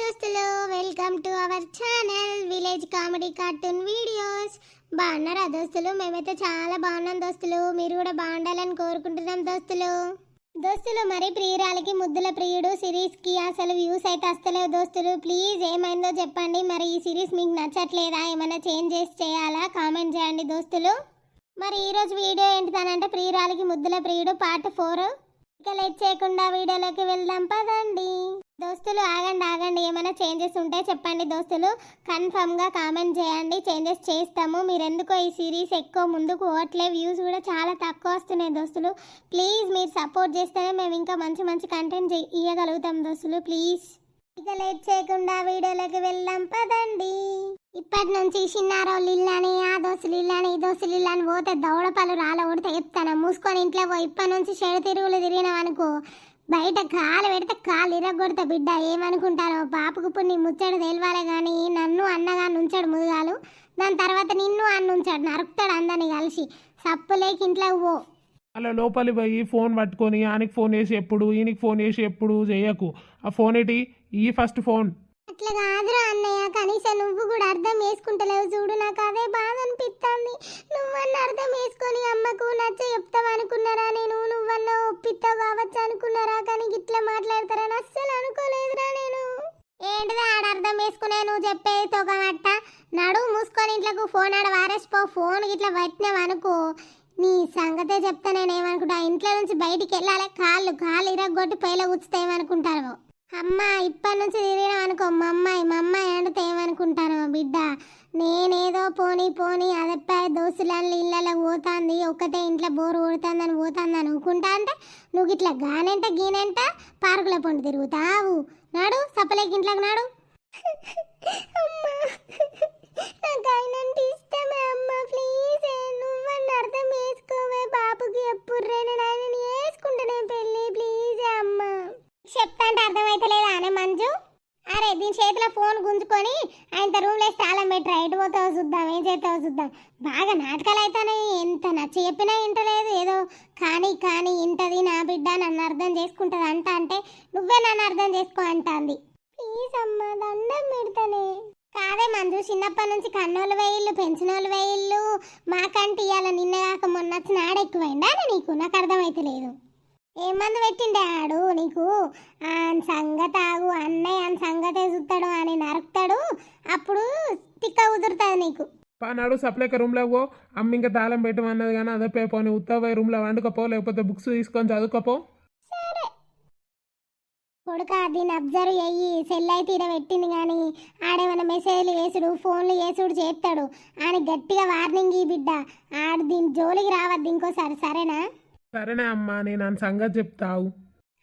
దోస్తులు welcome to our channel village comedy cartoon videos బాగున్నారా దోస్తులు? మేమైతే చాలా బాగున్నాం దోస్తులు. మీరు కూడా బాగుండాలని కోరుకుంటున్నాం దోస్తులు. దోస్తులు మరి ప్రియురాలకి ముద్దుల ప్రియుడు సిరీస్కి అసలు వ్యూస్ అయితే వస్తలేవు దోస్తులు. ప్లీజ్ ఏమైందో చెప్పండి. మరి ఈ సిరీస్ మీకు నచ్చట్లేదా? ఏమైనా చేంజ్ చేసి చేయాలా? కామెంట్ చేయండి దోస్తులు. మరి ఈరోజు వీడియో ఏంటిదనంటే ప్రియురాలకి ముద్దుల ప్రియుడు పార్ట్ ఫోర్ ఇక లేట్ చేయకుండా వీడియోలోకి వెళ్దాం పదండి. దోస్తులు ఆగండి ఆగండి. ఏమైనా చేంజెస్ ఉంటే చెప్పండి దోస్తులు. కన్ఫర్మ్గా కామెంట్ చేయండి. చేంజెస్ చేస్తాము. మీరు ఎందుకో ఈ సిరీస్ ఎక్కువ ముందుకు పోవట్లే వ్యూస్ కూడా చాలా తక్కువ వస్తున్నాయి దోస్తులు. ప్లీజ్ మీరు సపోర్ట్ చేస్తేనే మేము ఇంకా మంచి మంచి కంటెంట్ ఇవ్వగలుగుతాం దోస్తులు. ప్లీజ్ ఇక లేట్ చేయకుండా వీడియోలోకి వెళ్దాం పదండి. ఇప్పటి నుంచి చిన్నారోళ్ళు ఇల్లని ఆ దోశలు ఇల్లని ఈ దోశలు ఇల్లని పోతే దౌడపలు రాళ్ళ కొడితే చెప్తాను? మూసుకొని ఇంట్లో పోయి ఇప్పటి నుంచి చెడు తిరుగులు తిరిగినావనుకో బయట కాలు పెడితే కాలు ఇరగొడతా బిడ్డ. ఏమనుకుంటారో? పాపకు ఇప్పుడు నీ ముచ్చడు తెలియాలి కానీ నన్ను అన్నగా ఉంచాడు ముదుగాలు. దాని తర్వాత నిన్ను అన్న ఉంచాడు నరుకుతాడు అందరిని కలిసి. సప్పులేకి ఇంట్లోకి పో. అలా లోపలి పోయి ఫోన్ పట్టుకొని ఆయనకి ఫోన్ చేసి ఎప్పుడు ఈయనకి ఫోన్ చేసి ఎప్పుడు చేయకు. ఆ ఫోన్ ఏంటి? ఈ ఫస్ట్ ఫోన్. అట్లా కాదురా అన్నయ్య కనీసం నువ్వు కూడా అర్థం చేసుకుంటలేవు చూడు నాకు అదే బాధ అనిపిస్తుంది నువ్వన్న అర్థం చేసుకొని అమ్మకు నచ్చ చెప్తావు అనుకున్నారా నేను? నువ్వన్న ఒప్పిస్తావు కావచ్చు అనుకున్నారా? కానీ ఇట్లా మాట్లాడతారని అస్సలు అనుకోలేదురా నేను. ఏంటిది ఆడ అర్థం చేసుకునే నువ్వు చెప్పేది తొగమట్ట నడు మూసుకొని ఇంట్లోకి ఫోన్ ఆడ వారేసిపో ఫోన్ ఇట్లా పట్టినావు అనుకో. నీ సంగతే చెప్తా నేనేమనుకుంటా? ఇంట్లో నుంచి బయటికి వెళ్ళాలి కాళ్ళు కాళ్ళు ఇరగొట్టి పైలో కూర్చుతాయేమనుకుంటారు అమ్మ ఇప్పటి నుంచి తిరిగినాం అనుకో. మా అమ్మాయి మా అమ్మాయి అంటే ఏమనుకుంటాను బిడ్డ. నేనేదో పోనీ పోనీ అదప్ప దోస్తులలో ఇళ్ళలో పోతాంది. ఒక్కతే ఇంట్లో బోరు కొడుతుందని పోతాంది అనుకుంటా అంటే నువ్వు ఇట్లా గానంట గీనంట పార్కులో పండు తిరుగుతావు. నాడు సప్పలేకి ఇంట్లోకి నాడు. నాకు ఆయనంటే ఇష్టమే అమ్మ ప్లీజ్. నువ్వన్న అర్థం చేసుకోవే బాబుకి ఎప్పుడు నేను ఆయనని వేసుకుంటానే పెళ్ళి ప్లీజ్ అమ్మ. చెప్తాంటే అర్థమైతలేదా అనే మంజు? అరే దీని చేతిలో ఫోన్ గుంజుకొని ఆయన రూమ్లో తాళం పెట్టి రైట్ పోతావో చూద్దాం ఏం చేస్తావో చూద్దాం. బాగా నాటకాలు అవుతానే ఎంత నచ్చ చెప్పినా ఇంటలేదు ఏదో. కానీ కానీ ఇంటది నా బిడ్డ నన్ను అర్థం చేసుకుంటుంది అంట అంటే నువ్వే నన్ను అర్థం చేసుకో అంటాంది. ప్లీజ్ అమ్మ దండం పెడతానే. కాదే మంజు చిన్నప్పటి నుంచి కన్నోళ్ళు వేయిల్లు పెంచినోళ్ళు వేయిల్లు మాకంటే ఇవాళ నిన్న కాక మొన్న వచ్చిన ఆడ నీకు? నాకు అర్థమైతలేదు. ఏ మందు పెట్టిండే ఆడు నీకు? ఆ సంగతి ఆగు అన్నయ్య అని సంగతే చూస్తాడు అని నరుకుతాడు అప్పుడు తిక్క కుదురుతుంది నీకు. పానాడు సప్లైక రూమ్లో పో అమ్మ ఇంకా తాళం పెట్టమన్నది కానీ అదే పోనీ ఉత్తవ రూమ్లో వండుకోపో లేకపోతే బుక్స్ తీసుకొని చదువుకోపో కొడుక దీన్ని అబ్జర్వ్ చెయ్యి సెల్ అయితే ఈడ పెట్టింది కానీ ఆడేమైనా మెసేజ్లు వేసుడు ఫోన్లు వేసుడు చేస్తాడు. ఆయన గట్టిగా వార్నింగ్ ఈ బిడ్డ. ఆడు దీని జోలికి రావద్దు ఇంకోసారి సరేనా? సరేనే అమ్మా నేను అని సంగతి చెప్తావు.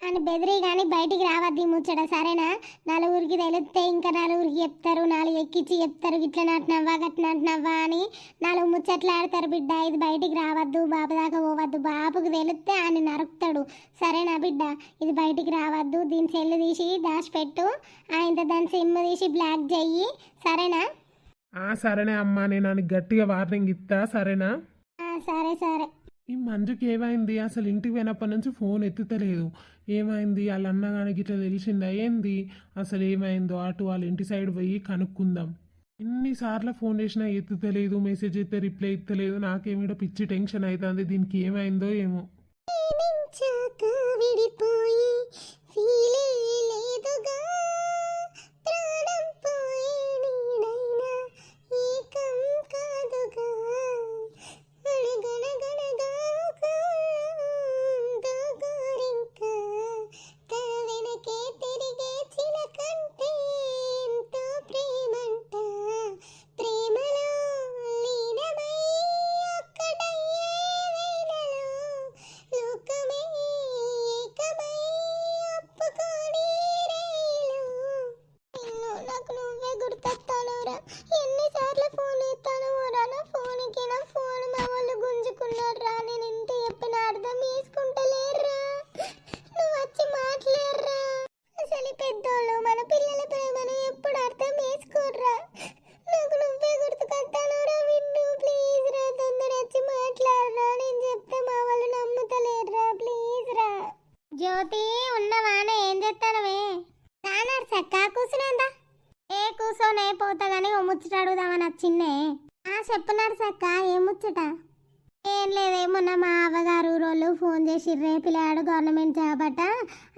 అని బెదిరి కానీ బయటికి రావద్దు ముచ్చట సరేనా? నలుగురికి తెలిస్తే ఇంకా నలుగురికి చెప్తారు నాలుగు ఎక్కిచ్చి చెప్తారు ఇట్లా నట్నవ్వా గట్ల నట్నవ్వా అని నాలుగు ముచ్చట్లు ఆడతారు బిడ్డ. ఇది బయటికి రావద్దు బాబు దాకా పోవద్దు బాబుకి తెలిస్తే ఆయన నరుకుతాడు. సరేనా బిడ్డ? ఇది బయటికి రావద్దు దీని సెల్లు తీసి దాచిపెట్టు ఆయన దాని సిమ్ తీసి బ్లాక్ చెయ్యి సరేనా? ఆ సరేనే అమ్మా నేను గట్టిగా వార్నింగ్ ఇస్తా సరేనా? సరే సరే. ఈ మంజుకి ఏమైంది? అసలు ఇంటికి పోయినప్పటి నుంచి ఫోన్ ఎత్తుతలేదు. ఏమైంది? వాళ్ళ అన్నగానికి ఇట్లా తెలిసిందా? ఏంది? అసలు ఏమైందో? అటు వాళ్ళ ఇంటి సైడ్ పోయి కనుక్కుందాం. ఎన్నిసార్లు ఫోన్ చేసినా ఎత్తుతలేదు మెసేజ్ అయితే రిప్లై ఇస్తలేదు నాకేమిటో పిచ్చి టెన్షన్ అవుతుంది దీనికి ఏమైందో ఏమో. என்ன చెప్పు ఆ చెప్పున్నారు సక్క ఏం లేదేమున్న మా అవ్వగారు రోజు ఫోన్ చేసిర్రే పిల్లాడు గవర్నమెంట్ జాబ్ అట.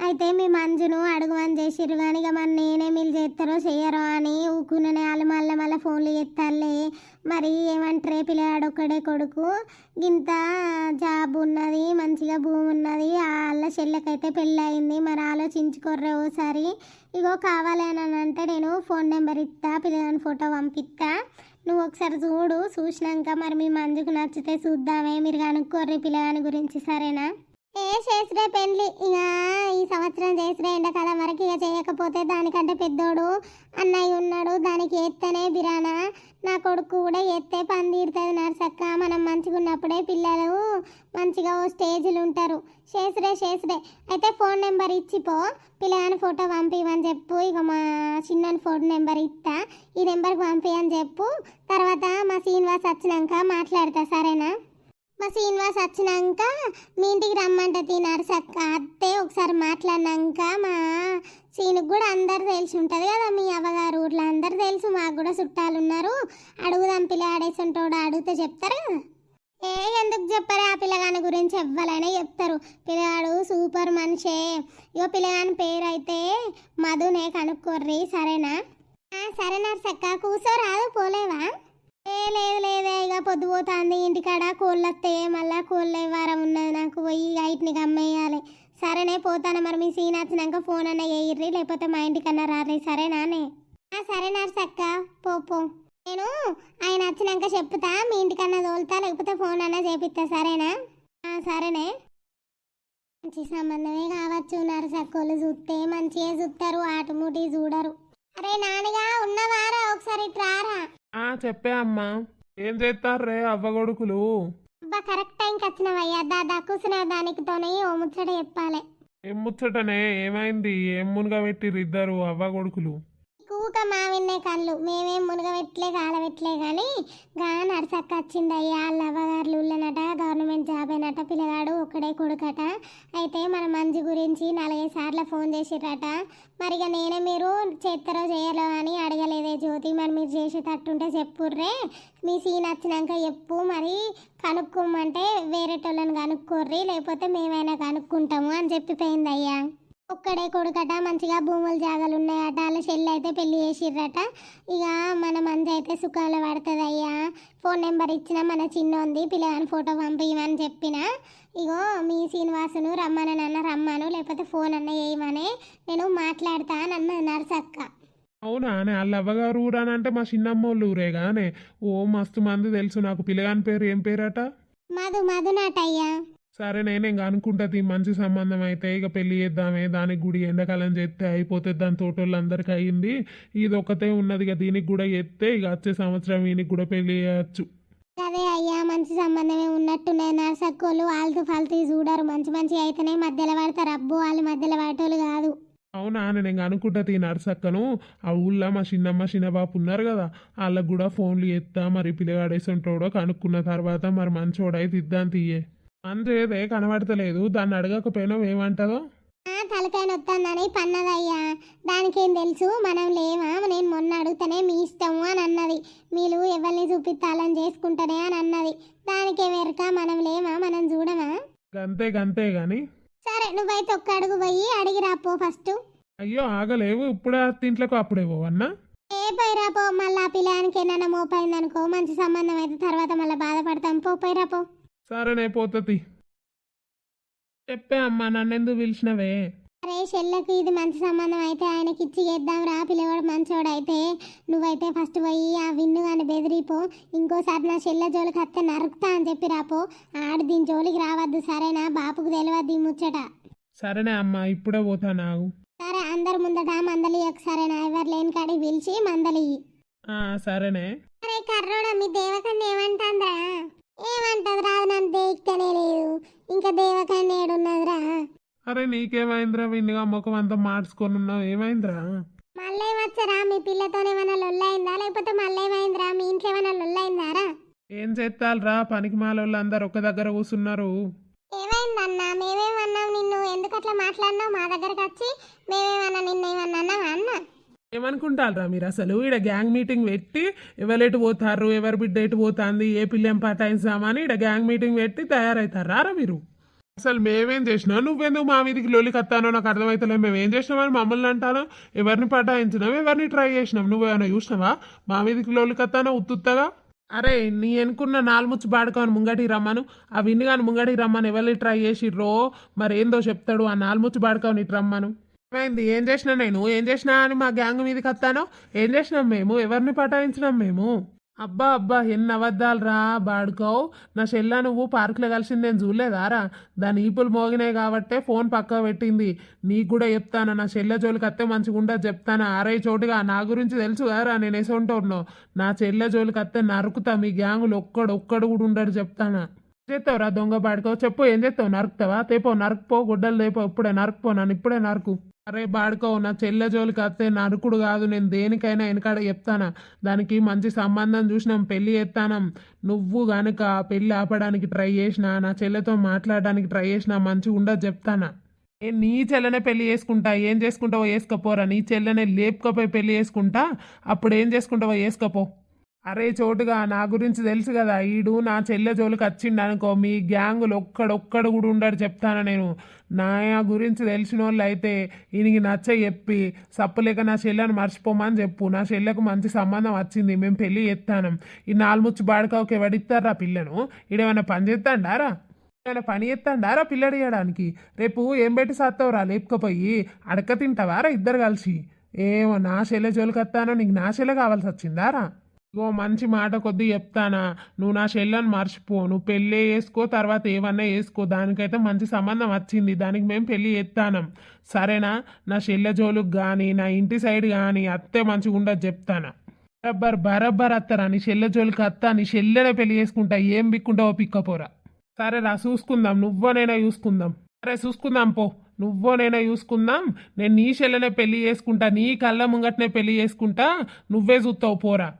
అయితే మీ మంజును అడుగుమని చేసిర్రు కానీ ఇక మరి నేనే మీరు చేస్తారో చేయరో అని ఊకునే వాళ్ళు మళ్ళీ మళ్ళీ ఫోన్లు చేస్తారులే మరి ఏమంటారే పిల్లాడు ఒక్కడే కొడుకు? ఇంత జాబ్ ఉన్నది మంచిగా భూమి ఉన్నది వాళ్ళ చెల్లెకైతే పెళ్ళి అయింది మరి ఆలోచించుకోర్రే ఓసారి. ఇగో కావాలి అని అంటే నేను ఫోన్ నెంబర్ ఇస్తా పిల్లగాని ఫోటో పంపిస్తా నువ్వు ఒకసారి చూడు చూసినాక మరి మీ మంజుకు నచ్చితే చూద్దామే. మీరు కనుక్కోర్రి పిల్లగాని గురించి సరేనా? ఏ చేసుడే పెళ్ళి ఇక ఈ సంవత్సరం చేసిన ఎండాకాలం వరకు ఇక చేయకపోతే దానికంటే పెద్దోడు అన్నయ్య ఉన్నాడు. దానికి ఎత్తనే బిరానా? నా కొడుకు కూడా ఎత్తే పని తీరుతుంది నర్సక్క. మనం మంచిగా ఉన్నప్పుడే పిల్లలు మంచిగా ఓ స్టేజ్లు ఉంటారు. చేసిరే చేసిరే. అయితే ఫోన్ నెంబర్ ఇచ్చిపో పిల్లగాని ఫోటో పంపివని చెప్పు. ఇక మా చిన్న ఫోన్ నెంబర్ ఇస్తా ఈ నెంబర్కి పంపి అని చెప్పు. తర్వాత మా శ్రీనివాస్ వచ్చినాక మాట్లాడతా. సరేనా? మా శ్రీనివాస్ వచ్చినాక మీ ఇంటికి రమ్మంటే తినారు సక్క అత్తే ఒకసారి మాట్లాడినాక మా సీనుకు కూడా అందరు తెలిసి ఉంటుంది కదా మీ అవ్వగారు ఊర్లో అందరు తెలుసు మాకు కూడా చుట్టాలు ఉన్నారు. అడుగుదాం పిల్లాడేసి ఉంటాడు అడిగితే చెప్తారు కదా. ఏ ఎందుకు చెప్పారు ఆ పిల్లగాని గురించి ఎవ్వరైనా చెప్తారు. పిల్లగాడు సూపర్ మనిషే. ఇగో పిల్లగాని పేరు అయితే మధునే కనుక్కోర్రి సరేనా? సరే నర్సక్క రాదు పోలేవా? ఏ లేదు లేదే. ఇక పొద్దుపోతుంది ఇంటికాడ కోళ్ళు వస్తాయి మళ్ళా కోళ్ళ వారం ఉన్నది నాకు. పోయి ఐట్ని అమ్మేయాలి సరేనే పోతాను మరి మీ సీన్ వచ్చినాక ఫోన్ అన్న వేయర్రి లేకపోతే మా ఇంటికన్నా రారి సరేనానే సరే నర్సక్క. పోపో నేను ఆయన వచ్చినాక చెప్తా మీ ఇంటికన్నా తోలుతా లేకపోతే ఫోన్ అన్నా చేపిస్తా సరేనా? సరేనే. మంచి సంబంధమే కావచ్చు నరసక్కోళ్ళు చూస్తే మంచిగా చూస్తారు ఆటముటి చూడరు. అరే నాన్నగా ఉన్నవారా ఒకసారి ఇటు రారా? ఆ చెప్పే అమ్మా. ఏం చేస్తారే అవ్వగొడుకులు అబ్బా కరెక్ట్ టైంకి వచ్చినవయ్యా. దాదా కూర్చున్న దానికితోనే ఓ ముచ్చట చెప్పాలి. ఏం ముచ్చటనే? ఏమైంది? ఏం మునుగా పెట్టిర్రు ఇద్దరు అవ్వగొడుకులు కూక మావిన్నే కళ్ళు. మేమేం మునగబెట్టలే కాలబెట్టలే కానీ గా నర్సక్క వచ్చిందయ్యా వాళ్ళ అవ్వగారులు ఉల్లనట గవర్నమెంట్ జాబ్ అయినట పిల్లగాడు ఒక్కడే కొడుకట. అయితే మన మంజు గురించి నాలుగైదు సార్లు ఫోన్ చేసిర్రట మరి ఇక నేనే మీరు చేస్తారో చేయరో అని అడగలేదే జ్యోతి. మరి మీరు చేసేటట్టుంటే చెప్పుర్రే. మీ సీన్ వచ్చినాక చెప్పు. మరి కనుక్కోమంటే వేరేటోళ్ళని కనుక్కోర్రి లేకపోతే మేమైనా కనుక్కుంటాము అని చెప్పిపోయిందయ్యా. ఒక్కడే కొడుకట మంచిగా భూములు జాగాలు ఉన్నాయట వాళ్ళ చెల్లి అయితే పెళ్ళి చేసిర్రట. ఇక మన మంది అయితే సుఖాలు పడుతుంది అయ్యా ఫోన్ నెంబర్ ఇచ్చిన మన చిన్నోంది పిల్లగాని ఫోటో పంపించమని చెప్పిన. ఇగో మీ శ్రీనివాసును రమ్మని నన్న రమ్మను లేకపోతే ఫోన్ అన్న వేయమని నేను మాట్లాడతా నన్న నర్సక్క. అవునా వాళ్ళ అవ్వగారు ఊరానంటే మా చిన్నమ్మోళ్ళు ఊరే గానే ఓ మస్తు మంది తెలుసు నాకు పిల్లగాని పేరు ఏం పేరట? మధు మధునాటయ్యా. సరే నేను ఇంకా అనుకుంటది మంచి సంబంధం అయితే ఇక పెళ్ళి చేద్దామే దానికి గుడి ఎండాకాలం చేస్తే అయిపోతుంది దాని తోటోళ్ళందరికీ అయ్యింది ఇది ఒకతే ఉన్నది ఇక దీనికి కూడా చేస్తే ఇక వచ్చే సంవత్సరం ఈయనకి కూడా పెళ్ళి చేయచ్చు. అదే అయ్యా మంచి సంబంధమే ఉన్నట్టున్నాయి నర్సక్కోళ్ళు వాళ్ళతో ఫలితే చూడరు. మంచి మంచి అయితేనే మధ్యలో పడతారు. అబ్బో వాళ్ళు మధ్యలో పడేటోళ్ళు కాదు. అవునా నేను ఇంకా అనుకుంటది ఈ నర్సక్కను ఆ ఊళ్ళో మా చిన్నమ్మ చిన్నబాపు ఉన్నారు కదా వాళ్ళకు కూడా ఫోన్లు చేస్తా మరి పిల్లగాడేసి ఉంటాడో కనుక్కున్న తర్వాత మరి మంచోడైతే ఇద్దాం తీయే. మంచేదే కనబడతలేదు. దాన్ని అడగకపోయినా ఏమంటదో? ఆ తలకాయ నొత్తందని పన్నదయ్యా. దానికేం తెలుసు? మనం లేవా? నేను మొన్న అడుగుతానే మీ ఇష్టము అని అన్నది. మీరు ఎవరిని చూపిస్తాలని చేసుకుంటానే అని అన్నది. దానికే వెరక మనం లేమా మనం చూడమా గంతే గంతే గాని. సరే నువ్వైతే ఒక్క అడుగు పోయి అడిగి రాపో ఫస్ట్. అయ్యో ఆగలేవు. ఇప్పుడే ఇంట్లోకి అప్పుడే పోవన్నా? ఏ పోయి రాపో? మళ్ళీ ఆ పిల్లానికి ఏమన్నా మోపైంది అనుకో మంచి సంబంధం అయితే తర్వాత మళ్ళీ బాధపడతాం. పో పోయి రాపో. సరేనే పోతుంది చెప్పే అమ్మా నన్నెందుకు పిలిచినవే? అరే చెల్లెకి ఇది మంచి సంబంధం అయితే ఆయనకి ఇచ్చి చేద్దాం రా పిల్లవాడు మంచోడు అయితే నువ్వైతే ఫస్ట్ పోయి ఆ విన్ను కానీ బెదిరిపో ఇంకోసారి నా చెల్లె జోలికి వస్తే నరుకుతా అని చెప్పి రాపో ఆడు దీని జోలికి రావద్దు సరేనా? బాపుకు తెలియద్దు ఈ ముచ్చట. సరేనే అమ్మా ఇప్పుడే పోతా నాకు సరే అందరి ముందట మందలి సరేనా? ఎవరు లేని కాడికి పిలిచి మందలి ఆ, సరేనే. అరే కర్రోడా మీ దేవకన్య ఏమంటాంద్రా ఏమంటది రాదు నన్ను దేక్కనే లేదు ఇంకా దేవకన్య ఏడున్నదిరా అరే నీకేమైందిరా విన్నుగా ముఖం అంతా మార్చుకొని ఉన్నావు. ఏమైందిరా? మళ్ళీ వచ్చరా మీ పిల్లతోనే ఏమైనా లొల్లైందా లేకపోతే మళ్ళీ ఏమైందిరా మీ ఇంట్లో ఏమైనా లొల్లైందారా ఏం చేస్తాలరా పనికి మాలోళ్ళు అందరు ఒక దగ్గర కూర్చున్నారు ఏమైందన్నా? మేమేమన్నాం నిన్ను? ఎందుకు అట్లా మాట్లాడినావు? మా దగ్గరకు వచ్చి మేమేమన్నా నిన్ను ఏమన్నా అన్న? ఏమనుకుంటారా మీరు అసలు? ఈడ గ్యాంగ్ మీటింగ్ పెట్టి ఎవరు ఎటు పోతారు ఎవరి బిడ్డ ఎటు పోతుంది? ఏ పిల్లం పటాయిస్తామని ఈడ గ్యాంగ్ మీటింగ్ పెట్టి తయారవుతారా రా మీరు? అసలు మేమేం చేసినా? నువ్వెందుకు మా మీదకి లోలికి కత్తానో? నాకు అర్థమవుతలేదు మేము ఏం చేసినామని మమ్మల్ని అంటాను? ఎవరిని పటాయించినాం? ఎవరిని ట్రై చేసినాం? నువ్వు ఏమైనా చూసినావా? మా మీదకి లోలికి కత్తానో? ఉత్తుత్తగా అరే నీ ఎనుకున్న నాలుముచ్చి బాడుకోని ముంగటికి రమ్మను. ఆ విన్ను కానీ ముంగటికి రమ్మను ఎవరిని ట్రై చేసిర్రో? మరి ఏందో చెప్తాడు ఆ నాలుముచ్చి బాడుకోని ఇటు రమ్మను. ఏమైంది? ఏం చేసినా నేను? ఏం చేసినా అని మా గ్యాంగ్ మీదకి వస్తానో ఏం చేసినాం మేము? ఎవరిని పటాయించినాం మేము? అబ్బా అబ్బా ఎన్ని అబద్ధాలు రా బాడుకోవు. నా చెల్ల నువ్వు పార్కులో కలిసింది నేను చూడలేదారా దాని ఈపులు మోగినాయి కాబట్టే ఫోన్ పక్క పెట్టింది. నీకు కూడా చెప్తాను నా చెల్లె జోలికి వస్తే మంచిగా ఉండదు చెప్తాను. ఆరై చోటుగా నా గురించి తెలుసు కదరా నేను వేసుకుంటున్నావు నా చెల్లె జోలికి వస్తే నరుకుతా మీ గ్యాంగులు ఒక్కడు ఒక్కడు కూడా ఉండడు చెప్తానా. చేస్తావు రా దొంగ బాడుకో చెప్పు ఏం చేస్తావు? నరుకుతావా? తేపో నరుకుపో గుడ్డలు తేపో ఇప్పుడే నరుకుపో నన్ను ఇప్పుడే నరుకు. అరే బాడుకో నా చెల్లె జోలికి వస్తే నరుకుడు కాదు నేను దేనికైనా వెనకాడ చెప్తానా? దానికి మంచి సంబంధం చూసినాం పెళ్ళి చేస్తానం. నువ్వు గనుక పెళ్ళి ఆపడానికి ట్రై చేసినా నా చెల్లెతో మాట్లాడడానికి ట్రై చేసినా మంచిగా ఉండదు చెప్తానా? ఏ నీ చెల్లెనే పెళ్ళి చేసుకుంటా ఏం చేసుకుంటావో వేసుకపోరా నీ చెల్లెనే లేపుకపోయి పెళ్ళి చేసుకుంటా అప్పుడు ఏం చేసుకుంటావో వేసుకపో. అరే చోటుగా నా గురించి తెలుసు కదా ఈడు నా చెల్లె జోలికి వచ్చిండు అనుకో మీ గ్యాంగులు ఒక్కడొక్కడు కూడా ఉండడు చెప్తాను నేను. నా గురించి తెలిసిన వాళ్ళు అయితే ఈయనకి నచ్చ చెప్పి సప్పులేక నా చెల్లెని మర్చిపోమని చెప్పు. నా చెల్లెకు మంచి సంబంధం వచ్చింది మేము పెళ్ళి చేస్తాను. ఈ నాలుముచ్చి బాడకావుకి ఎవడిస్తారా పిల్లను? ఈడేమైనా పని చేస్తాండారా? ఏమైనా పని చేస్తాడారా పిల్లడు ఇవ్వడానికి రేపు ఏం పెట్టి సత్తవురా? లేపుకపోయి అడక తింటావారా ఇద్దరు కలిసి? ఏమో నా చెల్లె జోలికి వస్తానో నీకు నా చెల్లె కావాల్సి వచ్చిందారా? ఓ మంచి మాట కొద్ది చెప్తానా? నువ్వు నా చెల్లెని మర్చిపో. నువ్వు పెళ్ళి వేసుకో తర్వాత ఏమన్నా వేసుకో దానికైతే మంచి సంబంధం వచ్చింది. దానికి మేము పెళ్ళి చేస్తానం. సరేనా? నా చెల్లె జోలుకు కానీ నా ఇంటి సైడ్ కానీ అత్తే మంచిగా ఉండదు చెప్తానా? బరబ్బర్ బరబ్బర్ అత్తరా. నీ చెల్లె జోలికి అత్తా నీ చెల్లెనే పెళ్ళి చేసుకుంటా. ఏం బిక్కుంటావో పిక్కపోరా సరే రా చూసుకుందాం. నువ్వోనైనా చూసుకుందాం. సరే చూసుకుందాం పో. నువ్వో నేనే చూసుకుందాం. నేను నీ చెల్లెనే పెళ్ళి చేసుకుంటా. నీ కళ్ళ ముంగట్నే పెళ్ళి చేసుకుంటా. నువ్వే చూస్తావు పోరా.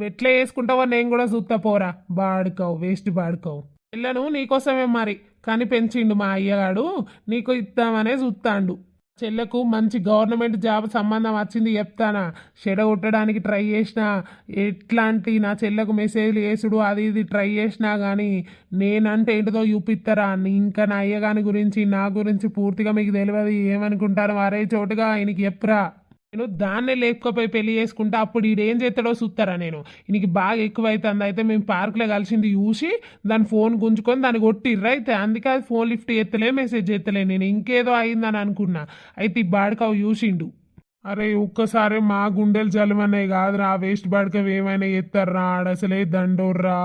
ఎట్లా వేసుకుంటావో నేను కూడా చూస్తా పోరా. బాడుకోవు వేస్ట్ బాడుకోవు. పిల్లను నీకోసమే మరి. కానీ పెంచిండు మా అయ్యగాడు నీకు ఇద్దామనే చూస్తాండు చెల్లెకు మంచి గవర్నమెంట్ జాబ్ సంబంధం వచ్చింది చెప్తానా. చెడగొట్టడానికి ట్రై చేసినా ఎట్లాంటి నా చెల్లెకు మెసేజ్లు వేసుడు అది ఇది ట్రై చేసినా కానీ నేనంటే ఏంటిదో చూపిస్తారా ఇంకా నా అయ్యగాని గురించి నా గురించి పూర్తిగా మీకు తెలియదు ఏమనుకుంటారు? అరే చోటుగా ఆయనకి చెప్పురా. నేను దాన్నే లేపుకపోయి పెళ్ళి చేసుకుంటా అప్పుడు ఈడేం చేస్తాడో చూస్తారా నేను? ఈయనకి బాగా ఎక్కువ అవుతుంది అయితే మేము పార్క్లో కలిసింది చూసి దాని ఫోన్ గుంజుకొని దాన్ని కొట్టిర్రు అయితే. అందుకే అది ఫోన్ లిఫ్ట్ ఎత్తలే మెసేజ్ ఎత్తలే నేను. ఇంకేదో అయిందని అనుకున్నా. అయితే ఈ బాడకావు చూసిండు. అరే ఒక్కసారి మా గుండెలు జలమన్నాయి కాదురా. వేస్ట్ బాడక ఏమైనా ఎత్తారా ఆడసలే దండోర్రా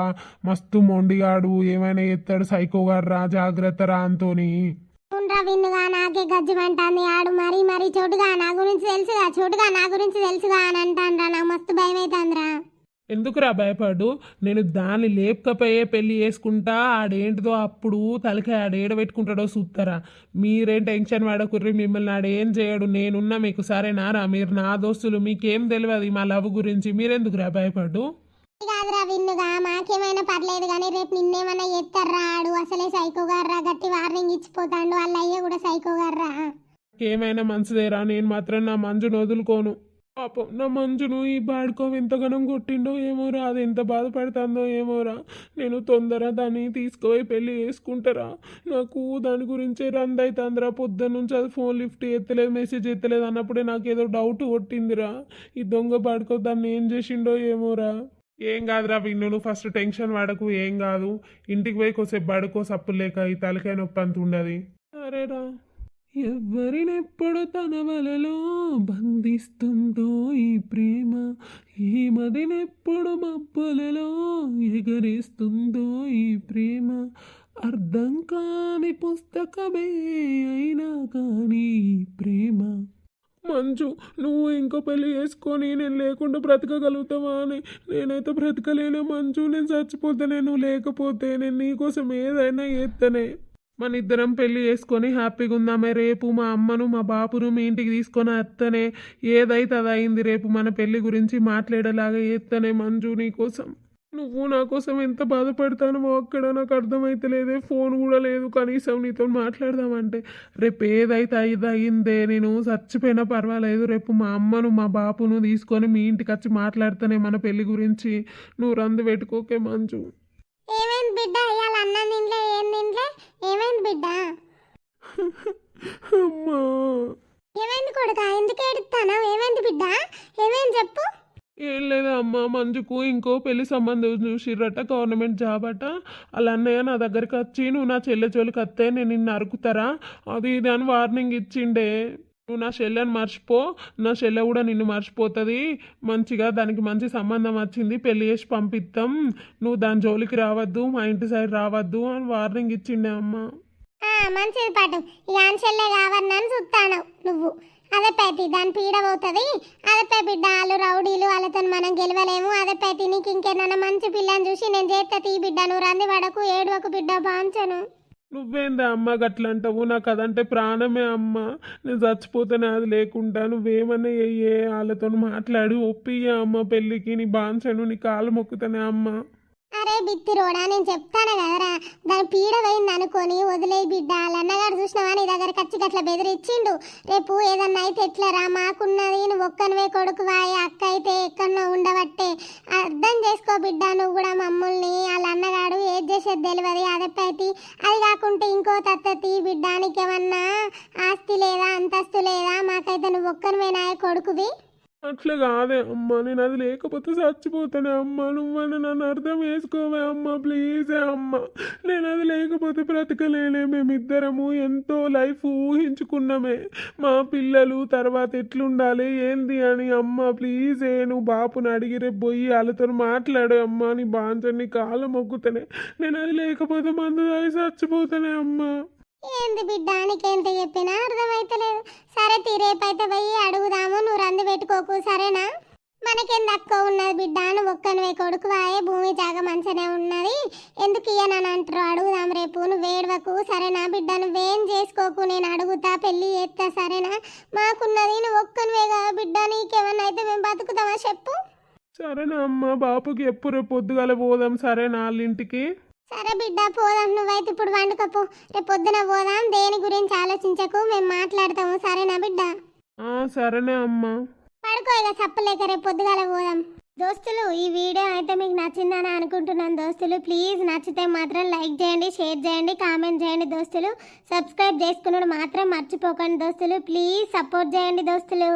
మస్తు మొండిగాడు. ఏమైనా ఎత్తాడు సైకోగాడు జాగ్రత్త రా అంతోని. ఉండ్రా విన్నుగా నాకే గజ్జమంటాంది ఆడు మరీ మరీ చోటుగా నా గురించి తెలుసుగా చోటుగా నా గురించి తెలుసుగా అని అంటాన్రా నా మస్తు భయం అవుతుందిరా ఎందుకురా భయపడు? నేను దాన్ని లేపకపోయే పెళ్ళి చేసుకుంటా ఆడేంటిదో అప్పుడు తలకాయ ఆడేడ పెట్టుకుంటాడో చూస్తారా మీరేం టెన్షన్ పడకుర్రి మిమ్మల్ని ఆడేం చేయడు. నేనున్నా మీకు సరేనారా? మీరు నా దోస్తులు మీకేం తెలియదు మా లవ్ గురించి? మీరెందుకురా భయపడు? కాదురా విన్నుగా మాకేమైనా పర్లేదు కానీ రేపు నిన్నేమైనా ఎత్తారా ఆడు. అసలే సైకోగార్రా గట్టి వార్నింగ్ ఇచ్చిపోతాడు. వాళ్ళ అయ్య కూడా సైకోగార్రా ఏమైనా మంచిదేరా నేను మాత్రం నా మంజును వదులుకోను. పాపం నా మంజును ఈ బాడుకో ఎంతగానో కొట్టిండో ఏమోరా అది ఎంత బాధపడుతుందో ఏమోరా. నేను తొందర దాన్ని తీసుకుపోయి పెళ్ళి చేసుకుంటారా? నాకు దాని గురించే రంది అవుతుందిరా పొద్దున్న నుంచి అది ఫోన్ లిఫ్ట్ ఎత్తలేదు మెసేజ్ ఎత్తలేదు అన్నప్పుడే నాకు ఏదో డౌట్ కొట్టిందిరా. ఈ దొంగ బాడుకో దాన్ని ఏం చేసిండో ఏమోరా. ఏం కాదురా విన్ను నువ్వు ఫస్ట్ టెన్షన్ పడకు ఏం కాదు. ఇంటికి పోయి కొసేపు పడుకో సప్పు లేక ఈ తలకాయ నొప్పి అంత ఉండదు. అరేరా ఎవరినెప్పుడు తన వలలో బంధిస్తుందో ఈ ప్రేమ? ఈ మదినెప్పుడు మబ్బులలో ఎగరేస్తుందో ఈ ప్రేమ? అర్థం కాని పుస్తకమే అయినా కానీ ప్రేమ. మంచు నువ్వు ఇంకో పెళ్ళి చేసుకొని నేను లేకుండా బ్రతకగలుగుతావా అని. నేనైతే బ్రతకలేను మంచు నేను చచ్చిపోతానే నువ్వు లేకపోతే నేను నీకోసం ఏదైనా చేస్తానే మన ఇద్దరం పెళ్ళి చేసుకొని హ్యాపీగా ఉందామే. రేపు మా అమ్మను మా బాపును మీ ఇంటికి తీసుకొని అత్తనే. ఏదైతే అది అయింది రేపు మన పెళ్ళి గురించి మాట్లాడేలాగా చేస్తానే మంజు నీకోసం నువ్వు నా కోసం ఎంత బాధపడతానో అక్కడ నాకు అర్థమైతలేదే ఫోన్ కూడా లేదు కనీసం నీతో మాట్లాడదామంటే. రేపు ఏదైతే అయింది అయిందే నేను చచ్చిపోయినా పర్వాలేదు రేపు మా అమ్మను మా బాపును తీసుకొని మీ ఇంటికి వచ్చి మాట్లాడితేనే మన పెళ్ళి గురించి. నువ్వు రందు పెట్టుకోకే మంచు. ఏమైంది బిడ్డ? ఇవాళ అన్నం తినలే ఏం తినలే? ఏమైంది బిడ్డ? అమ్మా. ఏమైంది కొడుక? ఎందుకు ఏడుస్తాను ఏమైంది బిడ్డ? ఏమైంది చెప్పు. ఏం లేదా అమ్మ మంజుకు ఇంకో పెళ్ళి సంబంధం చూసిర్రట గవర్నమెంట్ జాబ్ అట. వాళ్ళ అన్నయ్య నా దగ్గరికి వచ్చి నువ్వు నా చెల్లె జోలికి వస్తే నేను నిన్ను అరుకుతారా? అది ఇది అని వార్నింగ్ ఇచ్చిండే. నువ్వు నా చెల్లెని మర్చిపో నా చెల్లె కూడా నిన్ను మర్చిపోతుంది. మంచిగా దానికి మంచి సంబంధం వచ్చింది పెళ్ళి చేసి పంపిస్తాం నువ్వు దాని జోలికి రావద్దు మా ఇంటి సైడ్ రావద్దు అని వార్నింగ్ ఇచ్చిండే అమ్మ. మంచిది పాటు. ఇక చెల్లె కావన్నాను చూస్తాను నువ్వు. అదే పేతి దాని పీడ పోతుంది. అదే పే బిడ్డ వాళ్ళు రౌడీలు వాళ్ళతో మనం గెలవలేము. అదే పేతి నీకు ఇంకేదన్నా మంచి పిల్లని చూసి నేను చేస్తా తీ బిడ్డ నువ్వు రంది పడకు ఏడువకు బిడ్డ బాంచను. నువ్వేందా అమ్మ గట్లంటావు? నాకు అదంటే ప్రాణమే అమ్మ. నేను చచ్చిపోతేనే అది లేకుండా నువ్వేమన్నా ఏ వాళ్ళతో మాట్లాడి ఒప్పియ్య అమ్మ పెళ్ళికి నీ బాన్సను నీ కాలు మొక్కుతానే అమ్మ. అరే బిత్తి రోడా నేను చెప్తాను కదరా. దాని పీడ పోయింది అనుకొని వదిలే బిడ్డ. వాళ్ళ అన్నగారు చూసినావా? నీ దగ్గర వచ్చి గట్ల బెదిరిచ్చిండు. రేపు ఏదన్నా అయితే ఎట్లరా? మాకున్నది నువ్వు ఒక్కనివే కొడుకు వాయి అక్క అయితే ఎక్కడో ఉండబట్టే. అర్థం చేసుకో బిడ్డ నువ్వు కూడా మమ్మల్ని. వాళ్ళ అన్నగాడు ఏది చేసేది తెలియదు. అదెప్పైతి అది కాకుంటే ఇంకో తత్తతి. బిడ్డానికి ఏమన్నా ఆస్తి లేదా అంతస్తు లేదా? మాకైతే నువ్వు ఒక్కనివే నాయ కొడుకువి. అట్లా కాదే అమ్మ నేను అది లేకపోతే చచ్చిపోతానే. అమ్మ నువ్వని నన్ను అర్థం చేసుకోవే అమ్మ ప్లీజే అమ్మ. నేను అది లేకపోతే బ్రతకలేనే మేమిద్దరము. ఎంతో లైఫ్ ఊహించుకున్నామే. మా పిల్లలు తర్వాత ఎట్లుండాలి ఏంది అని. అమ్మ ప్లీజే నువ్వు బాపుని అడిగిరే పోయి వాళ్ళతో మాట్లాడే అమ్మ. నీ బాంచని కాళ్ళ మొక్కుతానే. నేను అది లేకపోతే మందు తాగి చచ్చిపోతానే అమ్మ. ఏంది బిడ్డ నీకేంత చెప్పినా? అర్థమైతలేదు. సరే తీరేపైతే పోయి అడుగుదాము నువ్వు రంది పెట్టుకోకు సరేనా? మనకేం తక్కువ ఉన్నది బిడ్డ? నువ్వు ఒక్కనివే కొడుకు వాయే భూమి జాగ మంచిగానే ఉన్నది. ఎందుకు ఇయ్యనని అంటారు? అడుగుదాం రేపు నువ్వు వేడవకు సరేనా బిడ్డ? నువ్వేం చేసుకోకు నేను అడుగుతా పెళ్ళి చేస్తా సరేనా? మాకున్నది నువ్వు ఒక్కనివే బిడ్డ నీకేమన్నా అయితే మేము బతుకుతామా చెప్పు? సరేనా అమ్మ బాపుకి ఎప్పుడు పొద్దుగాల పోదాం సరేనా వాళ్ళ ఇంటికి సరే బిడ్డ పోదాం. నువ్వైతే ఇప్పుడు వండుకపో. రేపు పొద్దున పోదాం. దేని గురించి ఆలోచించకు. మేము మాట్లాడతాము. సరేనా బిడ్డ? సరేనే అమ్మా. పడుకో ఇక చప్పలేక రేపు పొద్దుగాల పోదాం. దోస్తులు ఈ వీడియో అయితే మీకు నచ్చిందని అనుకుంటున్నాను దోస్తులు. ప్లీజ్ నచ్చితే మాత్రం లైక్ చేయండి షేర్ చేయండి కామెంట్ చేయండి దోస్తులు. సబ్స్క్రైబ్ చేసుకున్నాడు మాత్రం మర్చిపోకండి దోస్తులు. ప్లీజ్ సపోర్ట్ చేయండి దోస్తులు.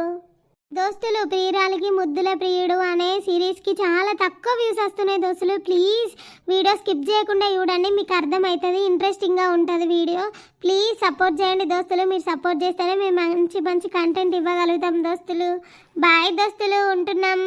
దోస్తులు ప్రియురాలకి ముద్దుల ప్రియుడు అనే సిరీస్కి చాలా తక్కువ వ్యూస్ వస్తున్నాయి దోస్తులు. ప్లీజ్ వీడియో స్కిప్ చేయకుండా చూడండి. మీకు అర్థమవుతుంది ఇంట్రెస్టింగ్గా ఉంటుంది వీడియో ప్లీజ్ సపోర్ట్ చేయండి దోస్తులు. మీరు సపోర్ట్ చేస్తేనే మేము మంచి మంచి కంటెంట్ ఇవ్వగలుగుతాం దోస్తులు. బాయ్ దోస్తులు. ఉంటున్నాం.